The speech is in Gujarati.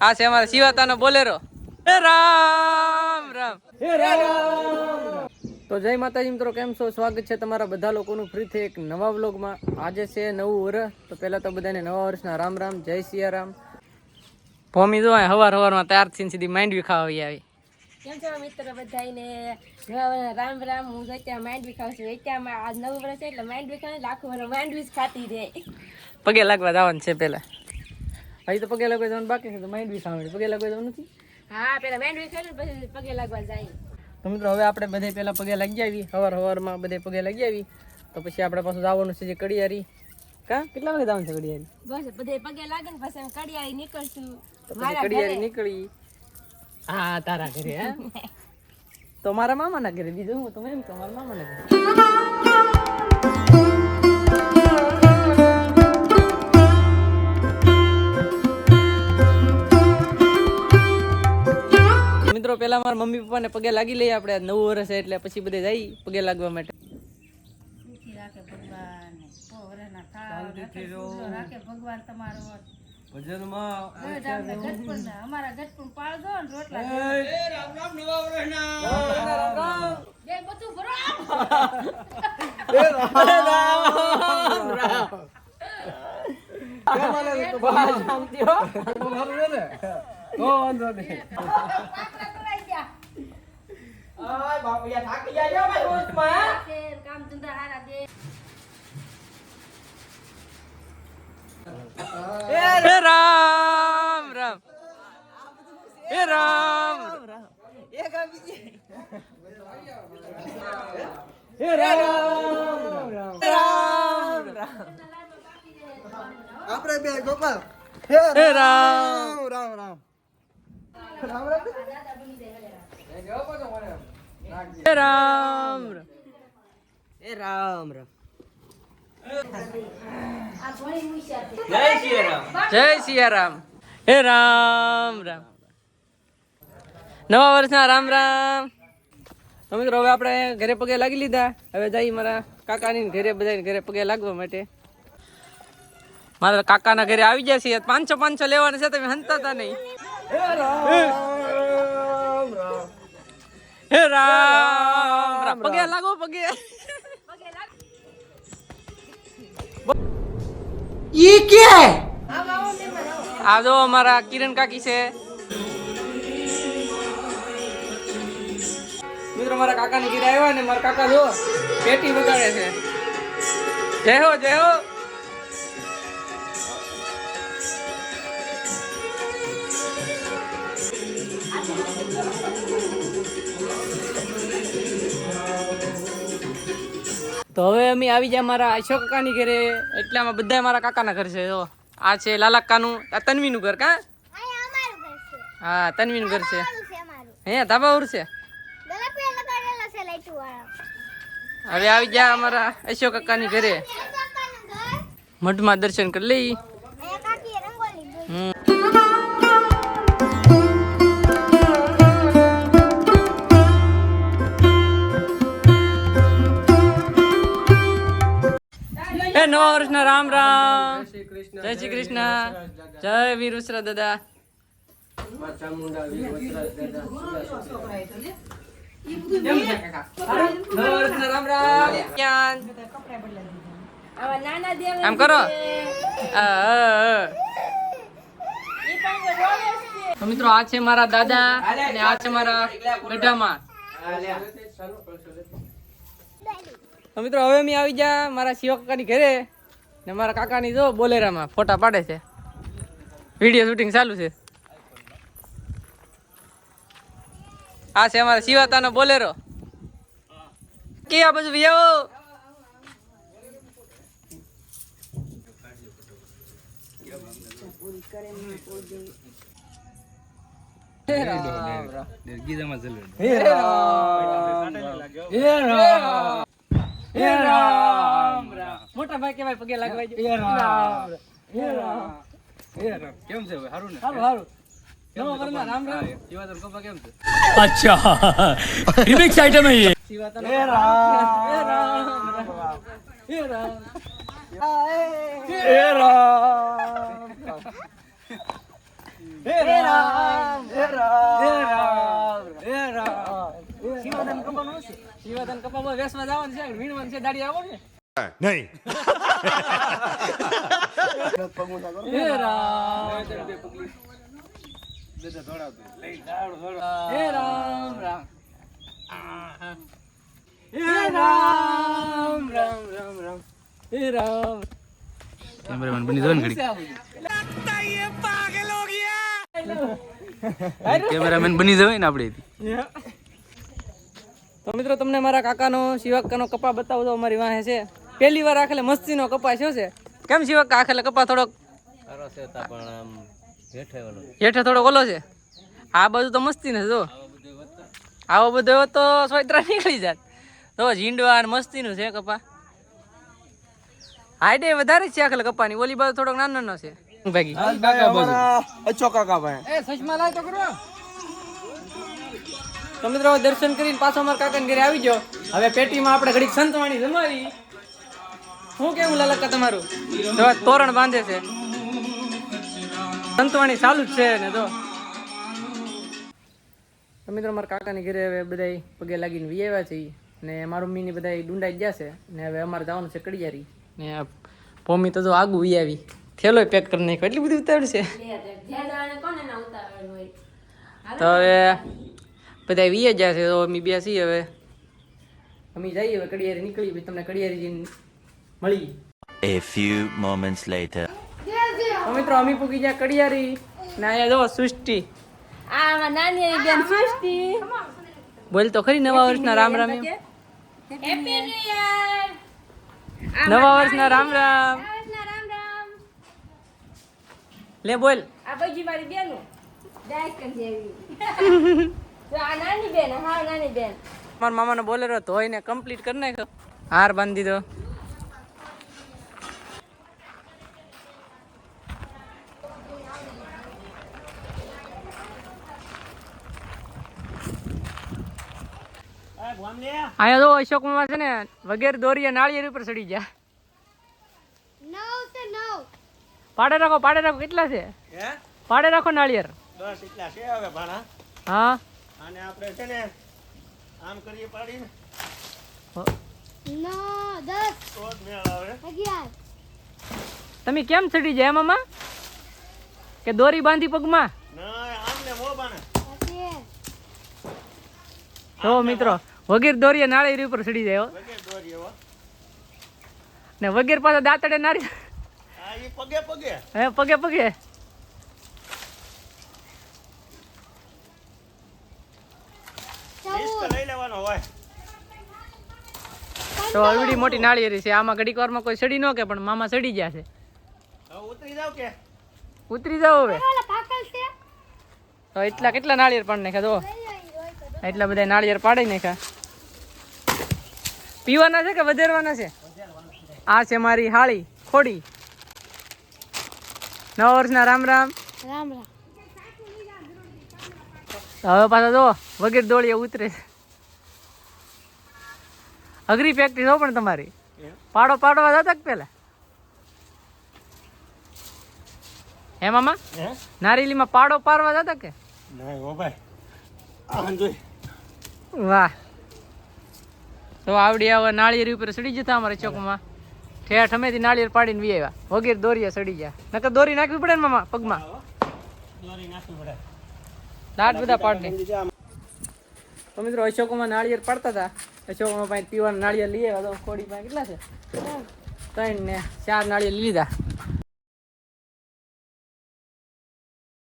આ છે અમારા શિવાતાનો બોલેરો. હે રામ રામ. તો જય માતાજી મિત્રો કેમ છો? સ્વાગત છે તમારા બધા લોકોનું ફરીથી એક નવા વ્લોગમાં. આજે છે નવું વર્ષ તો પહેલાં તો બધાને નવા વર્ષના રામ રામ જય સિયારામ. ભૂમિ જો હવાર હવારમાં ત્યારથી સીધી માંડવી ખાવા આવી આવી. કેમ છો મિત્ર બધાને રામ રામ હું અત્યારે માઇન્ડ વિખાવ છું. અત્યારમાં આજ નવું વર્ષ એટલે માઇન્ડ વિખાવ લાખો વર્ષ માંડવી જ ખાતી રહે. પગે લાગવા જવાનું છે પેલા હજી તો પગે લાગવા જવાનું બાકી છે તો માંડવી ખાવાની. પગે લાગવા જવાનું નથી? હા પેલા માઇન્ડ ને પછી પગે લાગવા જાય. તો મિત્રો હવે આપણે બધે પેલા પગે લાગી આવી હવાર હવારમાં બધે પગે લાગી આવી તો પછી આપણે પાછું જવાનું છે જે કડિયારી. કા? કેટલા વાગે જવાનું છે કડિયારી? બસ બધે પગે લાગે ને પછી કડિયારી નીકળશું. મારા કડિયારી નીકળી. હા તારા ઘરે હે. તો મારા મામાના ઘરે બીજું હું તમે એમ તમારા મારા મામાના ઘરે. મિત્રો પેલા મારા મમ્મી પપ્પાને પગે લાગી લઈએ આપણે નવું વર્ષ એટલે પછી બધે જઈ પગે લાગવા માટે. અમારા ગટપણ પાળજો ને રોટલા બે બધું ભરો કામ ધંધા હારા દે. હે રામ આપણે બે ગોપાલ હે રામ. રામ રામ હે રામ. એ રામ રામ. જય સિયારામ હે રામ રામ. નવા વર્ષના રામ રામ. તો મિત્રો હવે આપણે ઘરે પગે લાગી લીધા. હવે જઈ મારા કાકાની ઘરે બધા ઘરે પગે લાગવા માટે. મારા કાકાના ઘરે આવી ગયા છીએ. પાંચસો પાંચસો લેવાના છે તમે હંતા હતા નહીં. હે રામ રામ પગે લાગો પગે. આ જો અમારા કિરણ કાકી છે. મિત્રો મારા કાકાની ઘીરે આવ્યા ને મારા કાકા જો પેટી વગાડે છે. જય હો જય હો. તો હવે અમે આવી ગયા મારા અશોક કાકાની ઘરે. એટલે આમાં બધા મારા કાકાના ઘર છે જો. આ છે લાલા કાનું આ તન્વીનું ઘર કા? હા તન્વીનું ઘર છે. હે ધાબા ઉર છે? હવે આવી ગયા અમારા અશોક કાકાની ઘરે. મઠમાં દર્શન કરી લઈ. નવા વર્ષના રામ રામ. જય શ્રી કૃષ્ણ. જય વીર દાદા દાદા. આમ કરો. તો મિત્રો આ છે મારા દાદા અને આ છે મારા ગઢામાં તો મિત્રો હવે મેં આવી ગયા મારા શિવ કાકાની ઘરે ને મારા કાકાની જો બોલેરામાં ફોટા પાડે છે. વીડિયો શૂટિંગ ચાલુ છે. આ છે અમારા શિવાતાનો બોલેરો કે આ બધું વ્યવો ગીતામાં ચાલે હે રામ હે રામ હે રામ મોટા ભાઈ કેવાય પગે લાગવા જો હે રામ હે રામ એ રામ કેમ છે હવે સારું ને સારું સારું अच्छा रिमिक्स आइटम है ये શિવાતન હે રામ. હે રામ રામ. હે રામ હે રામ હે રામ હે રામ હે રામ શિવાદન કપાનું છે શિવાતન કપામાં વેસવા જવાનું છે વીણવાનું છે દાડી આવો ને નહીં હે રામ હે રામ રામ. હે રામ રામ રામ રામ. હે રામ. કેમેરામેન બની જવાનું ઘડી કેમેરામેન બની જવાય ને આપણે તો મિત્રો તમને મારા કાકાનો શિવકાનો કપા બતાવો તો અમારી વાહે છે. પહેલી વાર આખેલે મસ્તીનો કપા શું છે. કેમ શિવકા આખલે કપા થોડોક? હેઠે થોડો ઓલો છે. આ બાજુ તો મસ્તી ને જો. આવો બધો તો સોયત્રા નીકળી જાત. તો ઝીંડવા ને મસ્તીનું છે કપા. હાઈડે વધારે છે આખેલે કપાની. ઓલી બાજુ થોડોક નાનો નાનો છે. ભાગી? અચ્છો કાકા ભાઈ. એ સચમાં લાય તો કરો. તો મિત્રો દર્શન કરીને પાછો અમારા કાકાને ઘરે આવી જાઓ હવે પેટીમાં આપણે ઘડીક સંતવાણી જમાવી. શું કેવું લાલકા તમારું? તોરણ બાંધે છે. સંતવાણી ચાલુ જ છે ને તો. તો મિત્રો મારા કાકાની ઘરે હવે બધા પગે લાગીને વી આવ્યા છે ને મારું મમ્મીની બધા ડુંડાઈ ગયા છે. ને હવે અમારે જવાનું છે કડિયારી. ને ભૂમિ તો જો આગું વી આવી. થેલો પેક કરી નાખ્યો. એટલી બધી ઉતાવળ છે તો હવે બધા વીએ ગયા છે. તો અમે બે છીએ હવે. અમે જઈએ હવે કડિયારી નીકળી તમને કડિયારી જઈને મળી. A few moments later. મિત્રો અમી પૂકી જ્યાં કડિયારી ને અહીંયા જો સૃષ્ટિ. આ નાની બેન સૃષ્ટિ. બોલ તો ખરી નવા વર્ષના Ram Ram happy new year નવા વર્ષના રામ રામ. રામ રામ. લે બોલ. આ બજી મારી બેનો. ડાયસ કર જેવી તો આ નાની બેન હા નાની બેન. મારા મામાનો બોલેરો ધોઈને કમ્પ્લીટ કરી નાખ્યો. હાર બાંધી દીધો. અહીંયા તો અશોકમાં છે ને વગેરે દોરીએ નાળિયેર ઉપર ચડી ગયા. પાડે રાખો પાડે રાખો કેટલા છે? પાડે રાખો નાળિયેર. દસ એટલા છે હવે ભાણા. હા. અને આપણે છે ને આમ કરીએ પાડીને. તો જ મેળ આવે. તમે કેમ ચડી જાય મામા કે દોરી બાંધી પગમાં? જો મિત્રો વગીર દોરીએ નાળિયેરી ઉપર ચડી જાય ને વગીર પાછા દાંતડે નારી પગે પગે. હે પગે પગે. તો અવડી મોટી નાળિયેરી છે. આમાં ઘડીક વારમાં કોઈ સડી ન કે પણ મામા સડી ગયા છે. ઉતરી જાવ કે? ઉતરી જાઓ હવે. તો એટલા કેટલા નાળિયેર પાડી નાખ્યા જો. એટલા બધા નાળિયેર પાડી નાખ્યા. પીવાના છે કે વધારવાના છે? આ છે મારી હાળી ખોડી. નવા વર્ષના રામ રામ. રામ રામ. હવે પાછા જો વગેરે દોડીએ ઉતરે. અઘરી પ્રેક્ટિસ હો પણ તમારી. પાડો પાડવા જતા કે પેલા હે મામા? નારેલીમાં પાડો પારવા જતા કે? નહીં હો ભાઈ. વાહ. તો આવડી આવે નાળિયેર ઉપર સડી જતા અમારે ચોકમાં. ઠેઠ અમેથી નાળિયેર પાડીને વી આવ્યા. વગેરે દોરીએ સડી ગયા. નકર દોરી નાખવી પડે ને મામા પગમાં? દોરી નાખવી પડે. દાંત બધા પાડી તો મિત્રો અશોકમાં નાળિયેર પાડતા હતા. અશોકમાં પાસે પીવાનું નાળિયેર લઈ આવ્યા તો કોડી પાસે કેટલા છે? ત્રણ ને ચાર નાળિયેર લીધા.